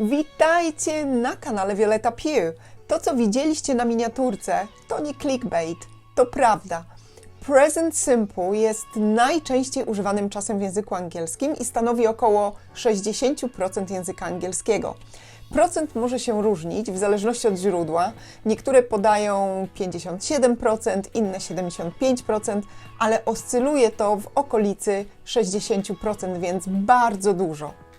Witajcie na kanale Violeta Pugh. To, co widzieliście na miniaturce, to nie clickbait, to prawda. Present simple jest najczęściej używanym czasem w języku angielskim i stanowi około 60% języka angielskiego. Procent może się różnić w zależności od źródła. Niektóre podają 57%, inne 75%, ale oscyluje to w okolicy 60%, więc bardzo dużo.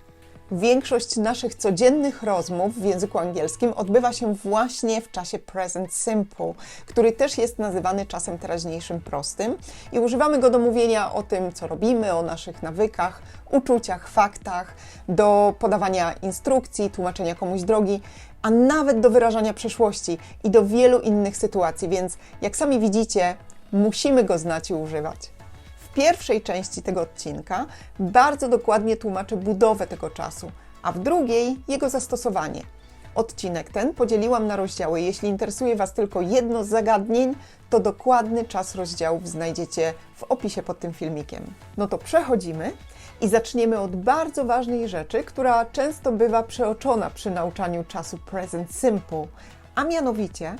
Większość naszych codziennych rozmów w języku angielskim odbywa się właśnie w czasie present simple, który też jest nazywany czasem teraźniejszym prostym i używamy go do mówienia o tym, co robimy, o naszych nawykach, uczuciach, faktach, do podawania instrukcji, tłumaczenia komuś drogi, a nawet do wyrażania przeszłości i do wielu innych sytuacji, więc jak sami widzicie, musimy go znać i używać. Pierwszej części tego odcinka bardzo dokładnie tłumaczę budowę tego czasu, a w drugiej jego zastosowanie. Odcinek ten podzieliłam na rozdziały. Jeśli interesuje Was tylko jedno z zagadnień, to dokładny czas rozdziałów znajdziecie w opisie pod tym filmikiem. No to przechodzimy i zaczniemy od bardzo ważnej rzeczy, która często bywa przeoczona przy nauczaniu czasu present simple, a mianowicie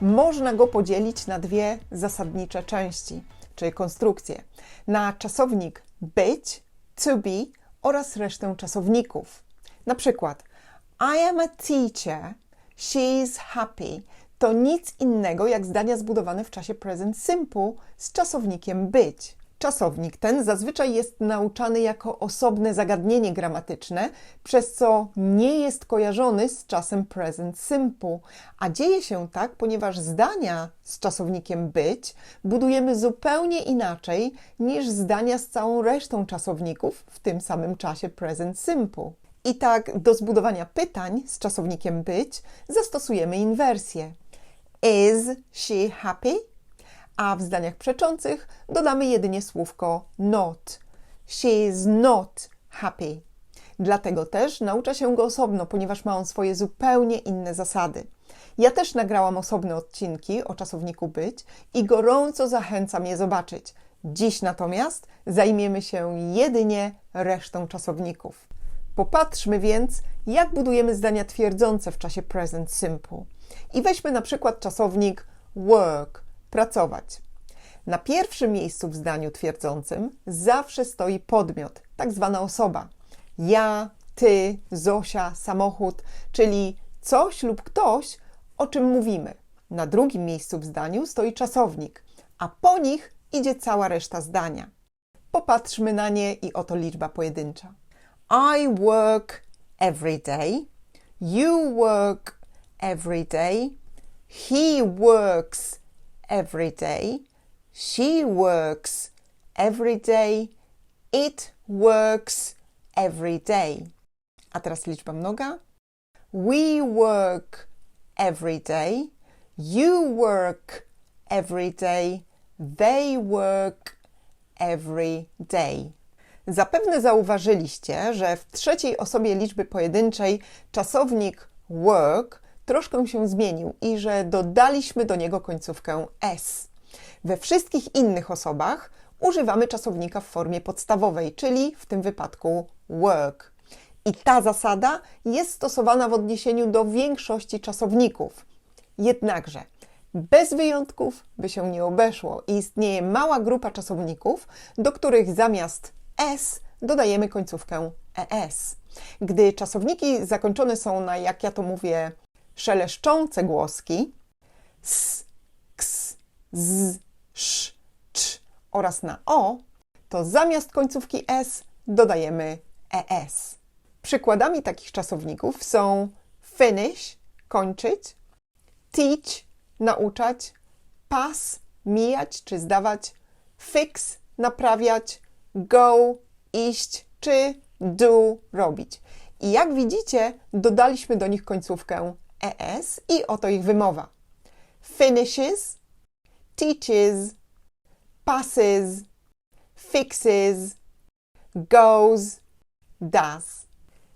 można go podzielić na dwie zasadnicze części, czyli konstrukcje. Na czasownik być, to be oraz resztę czasowników. Na przykład I am a teacher, she's happy to nic innego jak zdania zbudowane w czasie present simple z czasownikiem być. Czasownik ten zazwyczaj jest nauczany jako osobne zagadnienie gramatyczne, przez co nie jest kojarzony z czasem present simple, a dzieje się tak, ponieważ zdania z czasownikiem być budujemy zupełnie inaczej niż zdania z całą resztą czasowników w tym samym czasie present simple. I tak do zbudowania pytań z czasownikiem być zastosujemy inwersję. Is she happy? A w zdaniach przeczących dodamy jedynie słówko not. She is not happy. Dlatego też naucza się go osobno, ponieważ ma on swoje zupełnie inne zasady. Ja też nagrałam osobne odcinki o czasowniku być i gorąco zachęcam je zobaczyć. Dziś natomiast zajmiemy się jedynie resztą czasowników. Popatrzmy więc, jak budujemy zdania twierdzące w czasie present simple. I weźmy na przykład czasownik work pracować. Na pierwszym miejscu w zdaniu twierdzącym zawsze stoi podmiot, tak zwana osoba. Ja, ty, Zosia, samochód, czyli coś lub ktoś, o czym mówimy. Na drugim miejscu w zdaniu stoi czasownik, a po nich idzie cała reszta zdania. Popatrzmy na nie i oto liczba pojedyncza. I work every day. You work every day. He works every day. She works every day. It works every day. A teraz liczba mnoga. We work every day. You work every day. They work every day. Zapewne zauważyliście, że w trzeciej osobie liczby pojedynczej czasownik work troszkę się zmienił i że dodaliśmy do niego końcówkę s. We wszystkich innych osobach używamy czasownika w formie podstawowej, czyli w tym wypadku work. I ta zasada jest stosowana w odniesieniu do większości czasowników. Jednakże bez wyjątków by się nie obeszło i istnieje mała grupa czasowników, do których zamiast s dodajemy końcówkę es. Gdy czasowniki zakończone są na, jak ja to mówię, szeleszczące głoski s, ks, z, sz, cz oraz na o, to zamiast końcówki s dodajemy es. Przykładami takich czasowników są finish, kończyć, teach, nauczać, pass, mijać czy zdawać, fix, naprawiać, go, iść czy do, robić. I jak widzicie, dodaliśmy do nich końcówkę es i oto ich wymowa. Finishes, teaches, passes, fixes, goes, does.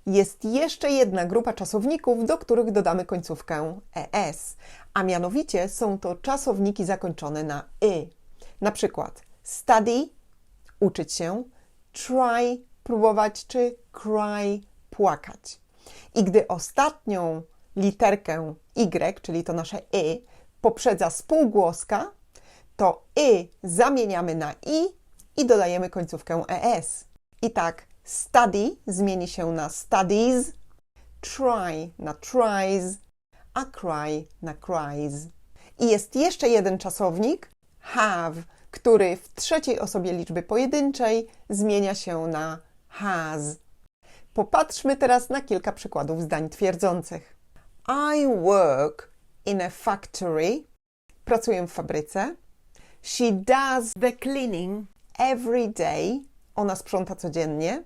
Jest jeszcze jedna grupa czasowników, do których dodamy końcówkę es, a mianowicie są to czasowniki zakończone na y. Na przykład study, uczyć się, try, próbować, czy cry, płakać. I gdy ostatnią literkę Y, czyli to nasze Y, poprzedza spółgłoska, to Y zamieniamy na I i dodajemy końcówkę ES. I tak study zmieni się na studies, try na tries, a cry na cries. I jest jeszcze jeden czasownik, have, który w trzeciej osobie liczby pojedynczej zmienia się na has. Popatrzmy teraz na kilka przykładów zdań twierdzących. I work in a factory. Pracuję w fabryce. She does the cleaning every day. Ona sprząta codziennie.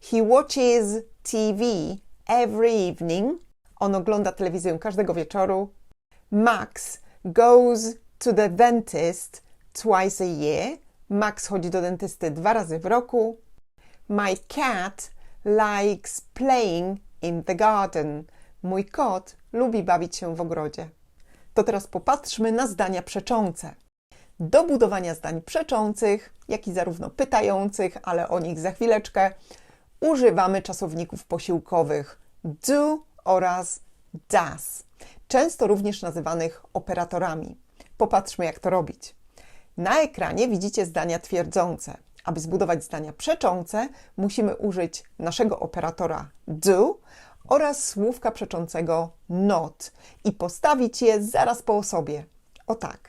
He watches TV every evening. On ogląda telewizję każdego wieczoru. Max goes to the dentist twice a year. Max chodzi do dentysty dwa razy w roku. My cat likes playing in the garden. Mój kot lubi bawić się w ogrodzie. To teraz popatrzmy na zdania przeczące. Do budowania zdań przeczących, jak i zarówno pytających, ale o nich za chwileczkę, używamy czasowników posiłkowych do oraz does, często również nazywanych operatorami. Popatrzmy, jak to robić. Na ekranie widzicie zdania twierdzące. Aby zbudować zdania przeczące, musimy użyć naszego operatora do oraz słówka przeczącego not i postawić je zaraz po osobie. O tak.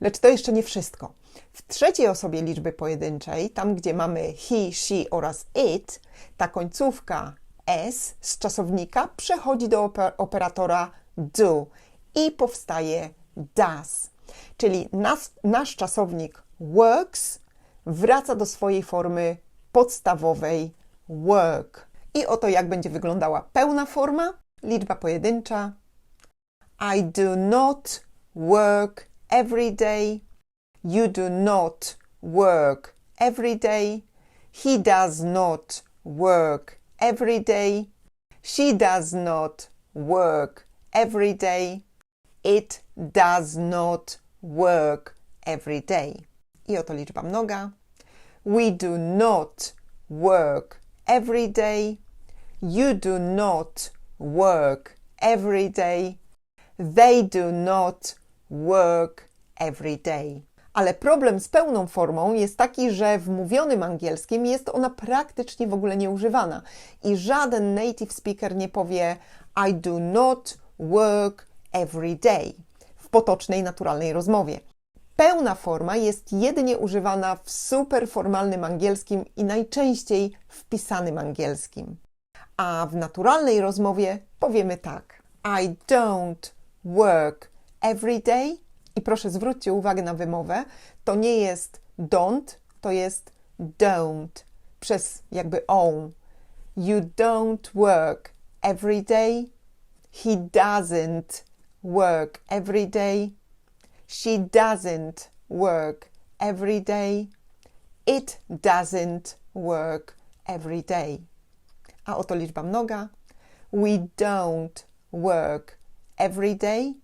Lecz to jeszcze nie wszystko. W trzeciej osobie liczby pojedynczej, tam gdzie mamy he, she oraz it, ta końcówka s z czasownika przechodzi do oper operatora do i powstaje does. Czyli nas, nasz czasownik works wraca do swojej formy podstawowej work. I oto jak będzie wyglądała pełna forma, liczba pojedyncza. I do not work every day. You do not work every day. He does not work every day. She does not work every day. It does not work every day. I oto liczba mnoga. We do not work every day. You do not work every day. They do not work every day. Ale problem z pełną formą jest taki, że w mówionym angielskim jest ona praktycznie w ogóle nieużywana i żaden native speaker nie powie I do not work every day w potocznej, naturalnej rozmowie. Pełna forma jest jedynie używana w superformalnym angielskim i najczęściej w pisanym angielskim. A w naturalnej rozmowie powiemy tak: I don't work every day. I proszę zwróćcie uwagę na wymowę. To nie jest don't, to jest don't przez jakby on. You don't work every day. He doesn't work every day. She doesn't work every day. It doesn't work every day. A oto liczba mnoga. We don't work every day.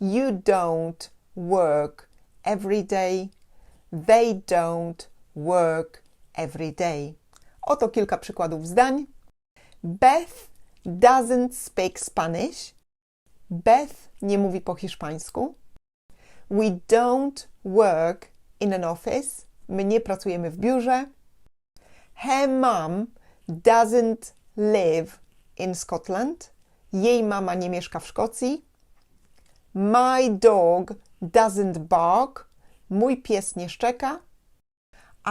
You don't work every day. They don't work every day. Oto kilka przykładów zdań. Beth doesn't speak Spanish. Beth nie mówi po hiszpańsku. We don't work in an office. My nie pracujemy w biurze. Her mom doesn't live in Scotland. Jej mama nie mieszka w Szkocji. My dog doesn't bark. Mój pies nie szczeka.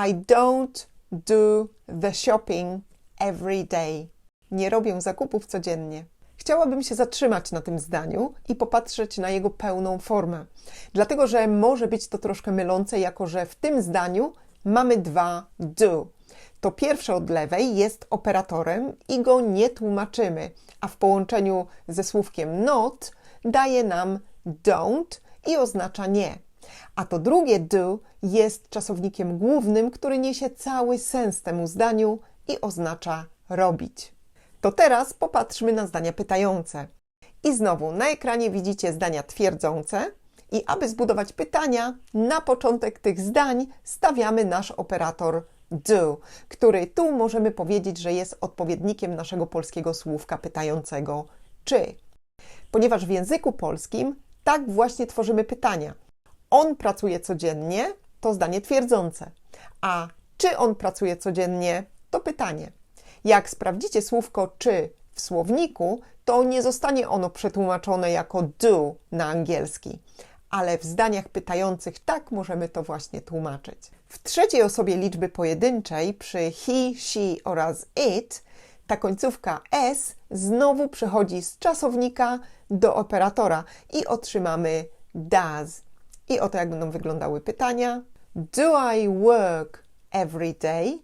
I don't do the shopping every day. Nie robię zakupów codziennie. Chciałabym się zatrzymać na tym zdaniu i popatrzeć na jego pełną formę, dlatego że może być to troszkę mylące, jako że w tym zdaniu mamy dwa do. To pierwsze od lewej jest operatorem i go nie tłumaczymy, a w połączeniu ze słówkiem not daje nam don't i oznacza nie. A to drugie do jest czasownikiem głównym, który niesie cały sens temu zdaniu i oznacza robić. To teraz popatrzmy na zdania pytające. I znowu na ekranie widzicie zdania twierdzące, i aby zbudować pytania, na początek tych zdań stawiamy nasz operator do, który tu możemy powiedzieć, że jest odpowiednikiem naszego polskiego słówka pytającego czy. Ponieważ w języku polskim tak właśnie tworzymy pytania. On pracuje codziennie to zdanie twierdzące, a czy on pracuje codziennie to pytanie. Jak sprawdzicie słówko czy w słowniku, to nie zostanie ono przetłumaczone jako do na angielski, ale w zdaniach pytających tak możemy to właśnie tłumaczyć. W trzeciej osobie liczby pojedynczej przy he, she oraz it ta końcówka s znowu przechodzi z czasownika do operatora i otrzymamy does. I oto jak będą wyglądały pytania. Do I work every day?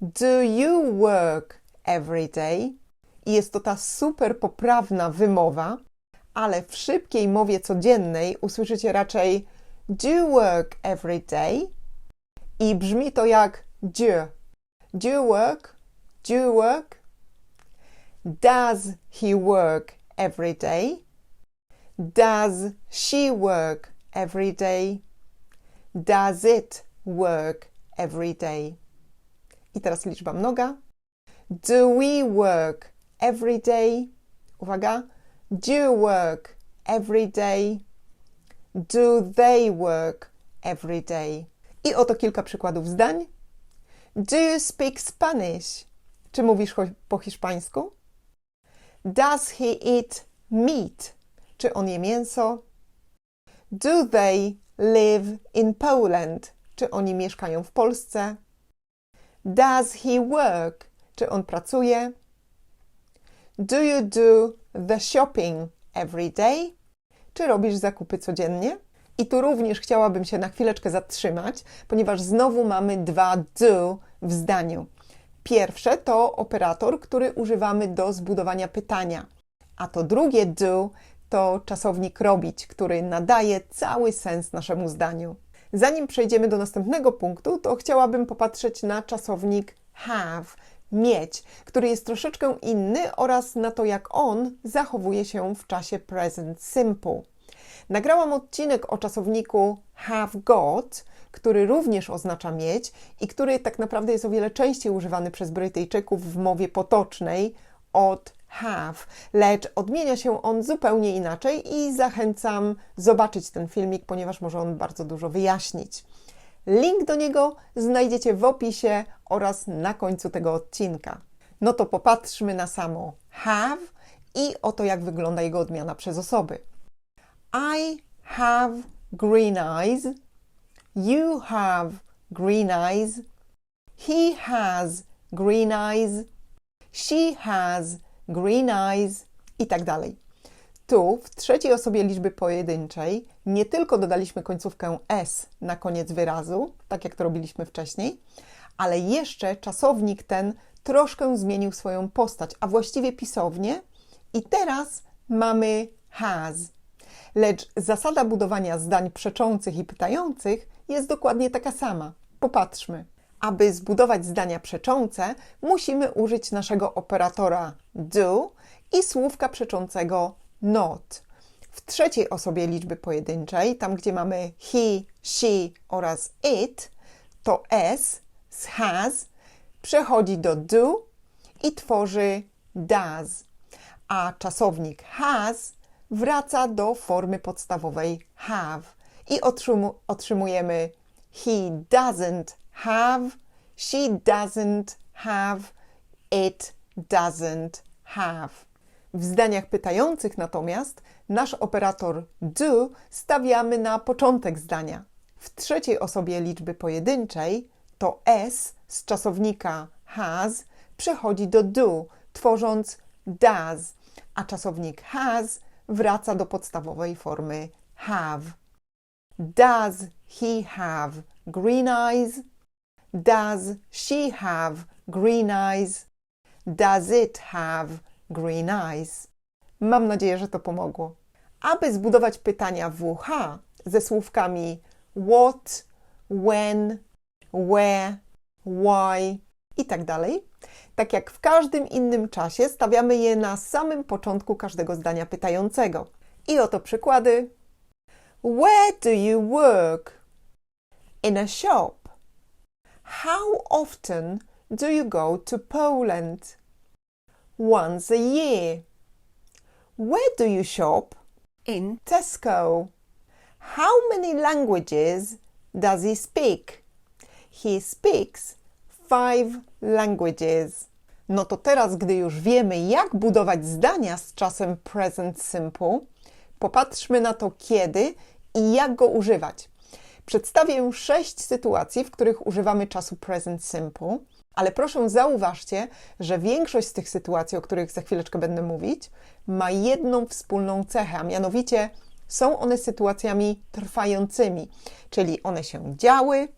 Do you work every day? I jest to ta super poprawna wymowa, ale w szybkiej mowie codziennej usłyszycie raczej do you work every day? I brzmi to jak do. Do work? Do work? Does he work every day? Does she work every day? Does it work every day? I teraz liczba mnoga. Do we work every day? Uwaga. Do work every day? Do they work every day? I oto kilka przykładów zdań. Do you speak Spanish? Czy mówisz po hiszpańsku? Does he eat meat? Czy on je mięso? Do they live in Poland? Czy oni mieszkają w Polsce? Does he work? Czy on pracuje? Do you do the shopping every day? Czy robisz zakupy codziennie? I tu również chciałabym się na chwileczkę zatrzymać, ponieważ znowu mamy dwa do w zdaniu. Pierwsze to operator, który używamy do zbudowania pytania, a to drugie do to czasownik robić, który nadaje cały sens naszemu zdaniu. Zanim przejdziemy do następnego punktu, to chciałabym popatrzeć na czasownik have, mieć, który jest troszeczkę inny oraz na to, jak on zachowuje się w czasie present simple. Nagrałam odcinek o czasowniku have got, który również oznacza mieć i który tak naprawdę jest o wiele częściej używany przez Brytyjczyków w mowie potocznej od have, lecz odmienia się on zupełnie inaczej i zachęcam zobaczyć ten filmik, ponieważ może on bardzo dużo wyjaśnić. Link do niego znajdziecie w opisie oraz na końcu tego odcinka. No to popatrzmy na samo have i oto jak wygląda jego odmiana przez osoby. I have green eyes. You have green eyes. He has green eyes. She has green eyes i tak dalej. Tu w trzeciej osobie liczby pojedynczej nie tylko dodaliśmy końcówkę s na koniec wyrazu, tak jak to robiliśmy wcześniej, ale jeszcze czasownik ten troszkę zmienił swoją postać, a właściwie pisownie i teraz mamy has. Lecz zasada budowania zdań przeczących i pytających jest dokładnie taka sama. Popatrzmy. Aby zbudować zdania przeczące, musimy użyć naszego operatora do i słówka przeczącego not. W trzeciej osobie liczby pojedynczej, tam gdzie mamy he, she oraz it, to s z has przechodzi do do i tworzy does, a czasownik has wraca do formy podstawowej have i otrzymujemy he doesn't have, she doesn't have, it doesn't have. W zdaniach pytających natomiast nasz operator do stawiamy na początek zdania. W trzeciej osobie liczby pojedynczej to s z czasownika has przechodzi do do, tworząc does, a czasownik has wraca do podstawowej formy have. Does he have green eyes? Does she have green eyes? Does it have green eyes? Mam nadzieję, że to pomogło. Aby zbudować pytania WH ze słówkami what, when, where, why i tak dalej, tak jak w każdym innym czasie, stawiamy je na samym początku każdego zdania pytającego. I oto przykłady. Where do you work? In a shop. How often do you go to Poland? Once a year. Where do you shop? In Tesco. How many languages does he speak? He speaks five languages. No to teraz, gdy już wiemy, jak budować zdania z czasem present simple, popatrzmy na to kiedy i jak go używać. Przedstawię sześć sytuacji, w których używamy czasu present simple, ale proszę zauważcie, że większość z tych sytuacji, o których za chwileczkę będę mówić, ma jedną wspólną cechę, a mianowicie są one sytuacjami trwającymi, czyli one się działy,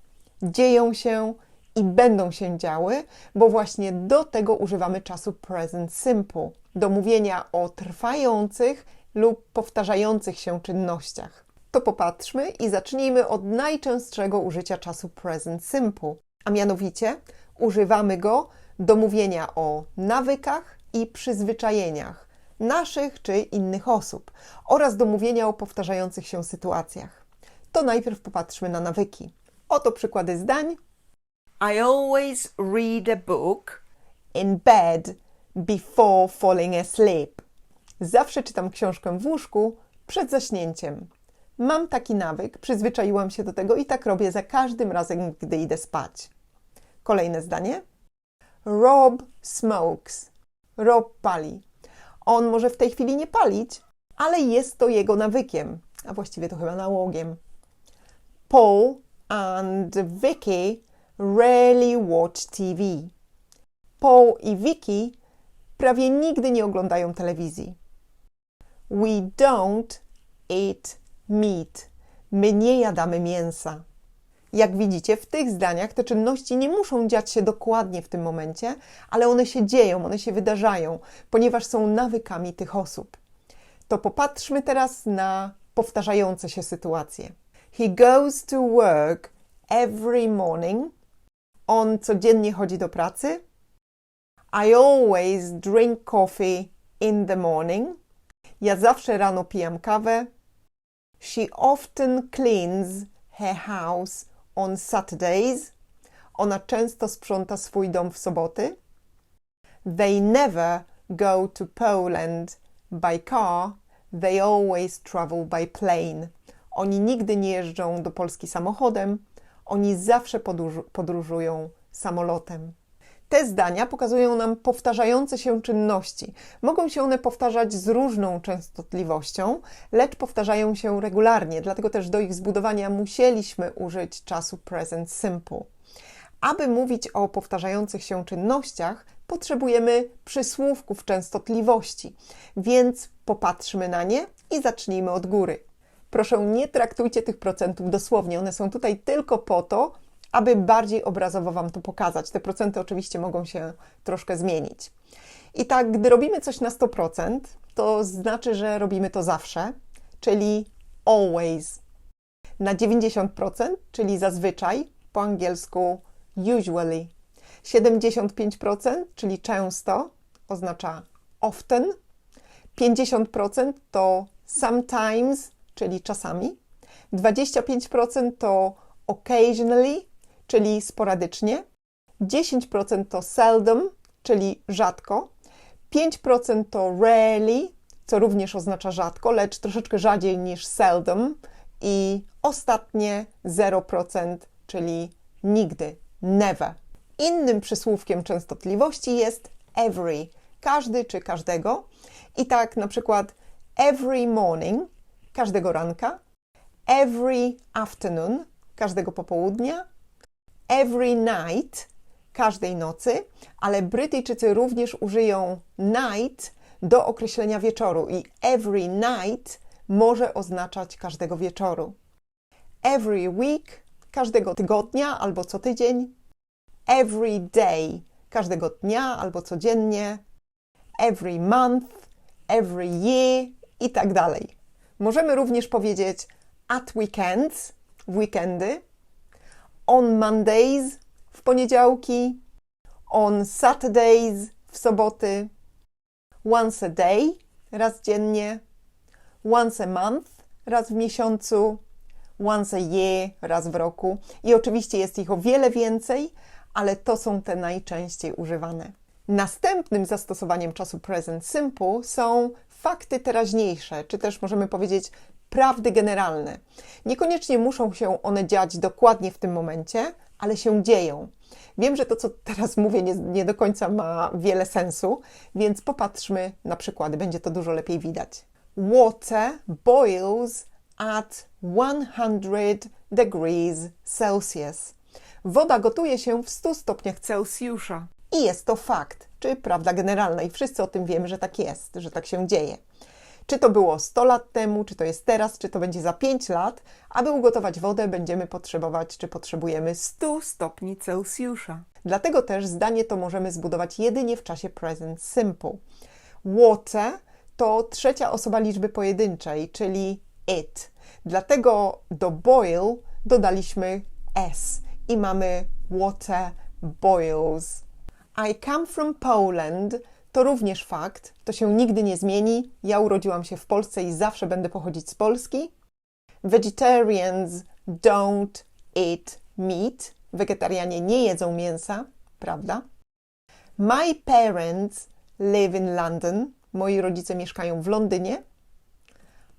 dzieją się i będą się działy, bo właśnie do tego używamy czasu present simple, do mówienia o trwających lub powtarzających się czynnościach. To popatrzmy i zacznijmy od najczęstszego użycia czasu present simple, a mianowicie używamy go do mówienia o nawykach i przyzwyczajeniach naszych czy innych osób oraz do mówienia o powtarzających się sytuacjach. To najpierw popatrzmy na nawyki. Oto przykłady zdań. I always read a book In bed before falling asleep. Zawsze czytam książkę w łóżku przed zaśnięciem. Mam taki nawyk, przyzwyczaiłam się do tego i tak robię za każdym razem, gdy idę spać. Kolejne zdanie. Rob smokes. Rob pali. On może w tej chwili nie palić, ale jest to jego nawykiem, a właściwie to chyba nałogiem. Paul and Vicky rarely watch TV. Paul i Vicky prawie nigdy nie oglądają telewizji. We don't eat meat. My nie jadamy mięsa. Jak widzicie, w tych zdaniach te czynności nie muszą dziać się dokładnie w tym momencie, ale one się dzieją, one się wydarzają, ponieważ są nawykami tych osób. To popatrzmy teraz na powtarzające się sytuacje. He goes to work every morning. On codziennie chodzi do pracy. I always drink coffee in the morning. Ja zawsze rano pijam kawę. She often cleans her house on Saturdays. Ona często sprząta swój dom w soboty. They never go to Poland by car. They always travel by plane. Oni nigdy nie jeżdżą do Polski samochodem. Oni zawsze podróż- podróżują samolotem. Te zdania pokazują nam powtarzające się czynności. Mogą się one powtarzać z różną częstotliwością, lecz powtarzają się regularnie, dlatego też do ich zbudowania musieliśmy użyć czasu present simple. Aby mówić o powtarzających się czynnościach, potrzebujemy przysłówków częstotliwości, więc popatrzmy na nie i zacznijmy od góry. Proszę, nie traktujcie tych procentów dosłownie, one są tutaj tylko po to, aby bardziej obrazowo Wam to pokazać. Te procenty oczywiście mogą się troszkę zmienić. I tak, gdy robimy coś na 100%, to znaczy, że robimy to zawsze, czyli always. Na 90%, czyli zazwyczaj, po angielsku usually. 75%, czyli często, oznacza often. 50% to sometimes, czyli czasami. 25% to occasionally, czyli sporadycznie. 10% to seldom, czyli rzadko. 5% to rarely, co również oznacza rzadko, lecz troszeczkę rzadziej niż seldom. I ostatnie 0%, czyli nigdy, never. Innym przysłówkiem częstotliwości jest every, każdy czy każdego. I tak na przykład every morning, każdego ranka, every afternoon, każdego popołudnia, every night, każdej nocy, ale Brytyjczycy również użyją night do określenia wieczoru i every night może oznaczać każdego wieczoru. Every week, każdego tygodnia albo co tydzień, every day, każdego dnia albo codziennie, every month, every year i tak dalej. Możemy również powiedzieć at weekends, w weekendy, on Mondays, w poniedziałki, on Saturdays, w soboty, once a day, raz dziennie, once a month, raz w miesiącu, once a year, raz w roku. I oczywiście jest ich o wiele więcej, ale to są te najczęściej używane. Następnym zastosowaniem czasu present simple są fakty teraźniejsze, czy też możemy powiedzieć prawdy generalne. Niekoniecznie muszą się one dziać dokładnie w tym momencie, ale się dzieją. Wiem, że to, co teraz mówię, nie, nie do końca ma wiele sensu, więc popatrzmy na przykłady, będzie to dużo lepiej widać. Water boils at 100 degrees Celsius. Woda gotuje się w 100 stopniach Celsjusza. I jest to fakt, czy prawda generalna, i wszyscy o tym wiemy, że tak jest, że tak się dzieje. Czy to było 100 lat temu, czy to jest teraz, czy to będzie za 5 lat, aby ugotować wodę, będziemy potrzebować, czy potrzebujemy 100 stopni Celsjusza. Dlatego też zdanie to możemy zbudować jedynie w czasie present simple. Water to trzecia osoba liczby pojedynczej, czyli it. Dlatego do boil dodaliśmy s i mamy water boils. I come from Poland to również fakt, to się nigdy nie zmieni. Ja urodziłam się w Polsce i zawsze będę pochodzić z Polski. Vegetarians don't eat meat. Wegetarianie nie jedzą mięsa, prawda? My parents live in London. Moi rodzice mieszkają w Londynie.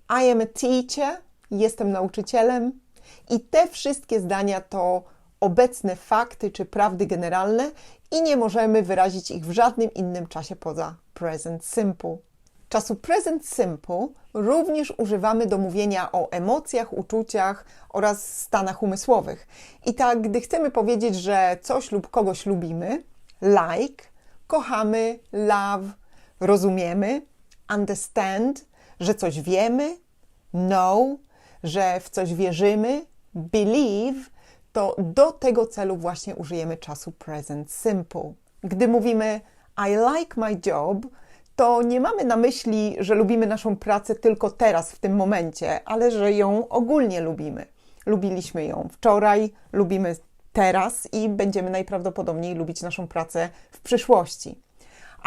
I am a teacher. Jestem nauczycielem. I te wszystkie zdania to obecne fakty czy prawdy generalne i nie możemy wyrazić ich w żadnym innym czasie poza present simple. Czasu present simple również używamy do mówienia o emocjach, uczuciach oraz stanach umysłowych. I tak, gdy chcemy powiedzieć, że coś lub kogoś lubimy, like, kochamy, love, rozumiemy, understand, że coś wiemy, know, że w coś wierzymy, believe, to do tego celu właśnie użyjemy czasu present simple. Gdy mówimy I like my job, to nie mamy na myśli, że lubimy naszą pracę tylko teraz, w tym momencie, ale że ją ogólnie lubimy. Lubiliśmy ją wczoraj, lubimy teraz i będziemy najprawdopodobniej lubić naszą pracę w przyszłości.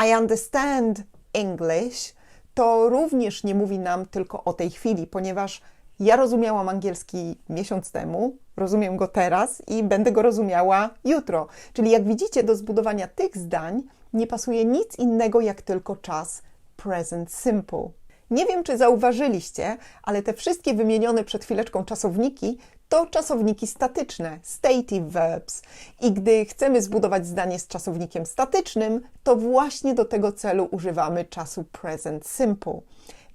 I understand English to również nie mówi nam tylko o tej chwili, ponieważ ja rozumiałam angielski miesiąc temu, rozumiem go teraz i będę go rozumiała jutro. Czyli jak widzicie, do zbudowania tych zdań nie pasuje nic innego jak tylko czas present simple. Nie wiem, czy zauważyliście, ale te wszystkie wymienione przed chwileczką czasowniki to czasowniki statyczne, stative verbs. I gdy chcemy zbudować zdanie z czasownikiem statycznym, to właśnie do tego celu używamy czasu present simple.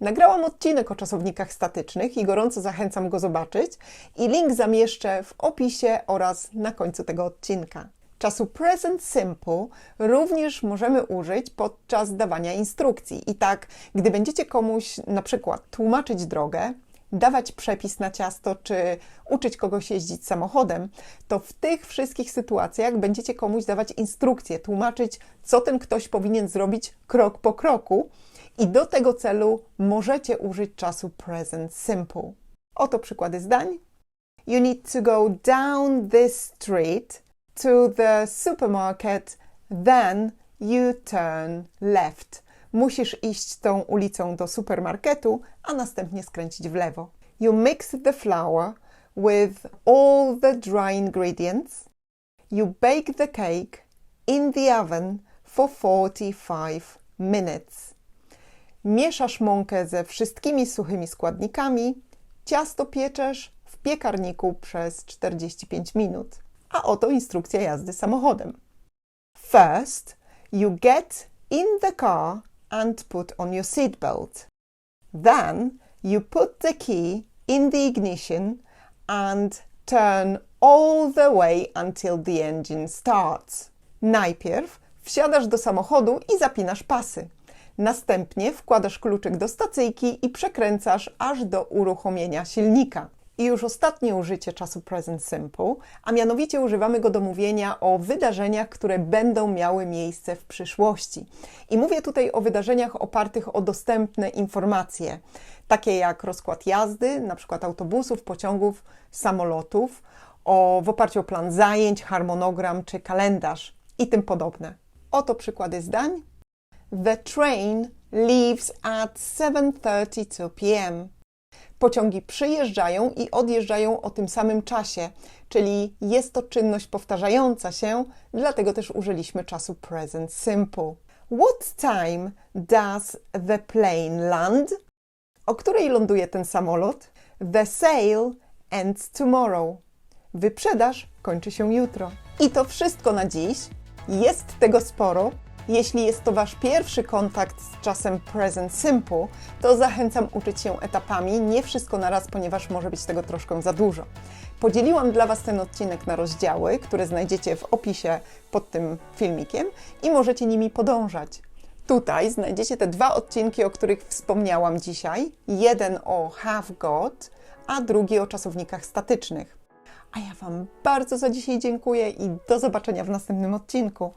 Nagrałam odcinek o czasownikach statycznych i gorąco zachęcam go zobaczyć i link zamieszczę w opisie oraz na końcu tego odcinka. Czasu present simple również możemy użyć podczas dawania instrukcji. I tak, gdy będziecie komuś na przykład tłumaczyć drogę, dawać przepis na ciasto, czy uczyć kogoś jeździć samochodem, to w tych wszystkich sytuacjach będziecie komuś dawać instrukcje, tłumaczyć, co ten ktoś powinien zrobić krok po kroku, i do tego celu możecie użyć czasu present simple. Oto przykłady zdań. You need to go down this street to the supermarket, then you turn left. Musisz iść tą ulicą do supermarketu, a następnie skręcić w lewo. You mix the flour with all the dry ingredients. You bake the cake in the oven for 45 minutes. Mieszasz mąkę ze wszystkimi suchymi składnikami, ciasto pieczesz w piekarniku przez 45 minut. A oto instrukcja jazdy samochodem. First, you get in the car and put on your seatbelt. Then, you put the key in the ignition and turn all the way until the engine starts. Najpierw wsiadasz do samochodu i zapinasz pasy. Następnie wkładasz kluczyk do stacyjki i przekręcasz aż do uruchomienia silnika. I już ostatnie użycie czasu present simple, a mianowicie używamy go do mówienia o wydarzeniach, które będą miały miejsce w przyszłości. I mówię tutaj o wydarzeniach opartych o dostępne informacje, takie jak rozkład jazdy, na przykład autobusów, pociągów, samolotów, o, w oparciu o plan zajęć, harmonogram czy kalendarz i tym podobne. Oto przykłady zdań. The train leaves at 7:32 p.m. Pociągi przyjeżdżają i odjeżdżają o tym samym czasie, czyli jest to czynność powtarzająca się, dlatego też użyliśmy czasu present simple. What time does the plane land? O której ląduje ten samolot? The sale ends tomorrow. Wyprzedaż kończy się jutro. I to wszystko na dziś. Jest tego sporo. Jeśli jest to Wasz pierwszy kontakt z czasem present simple, to zachęcam uczyć się etapami, nie wszystko na raz, ponieważ może być tego troszkę za dużo. Podzieliłam dla Was ten odcinek na rozdziały, które znajdziecie w opisie pod tym filmikiem i możecie nimi podążać. Tutaj znajdziecie te dwa odcinki, o których wspomniałam dzisiaj. Jeden o have got, a drugi o czasownikach statycznych. A ja Wam bardzo za dzisiaj dziękuję i do zobaczenia w następnym odcinku.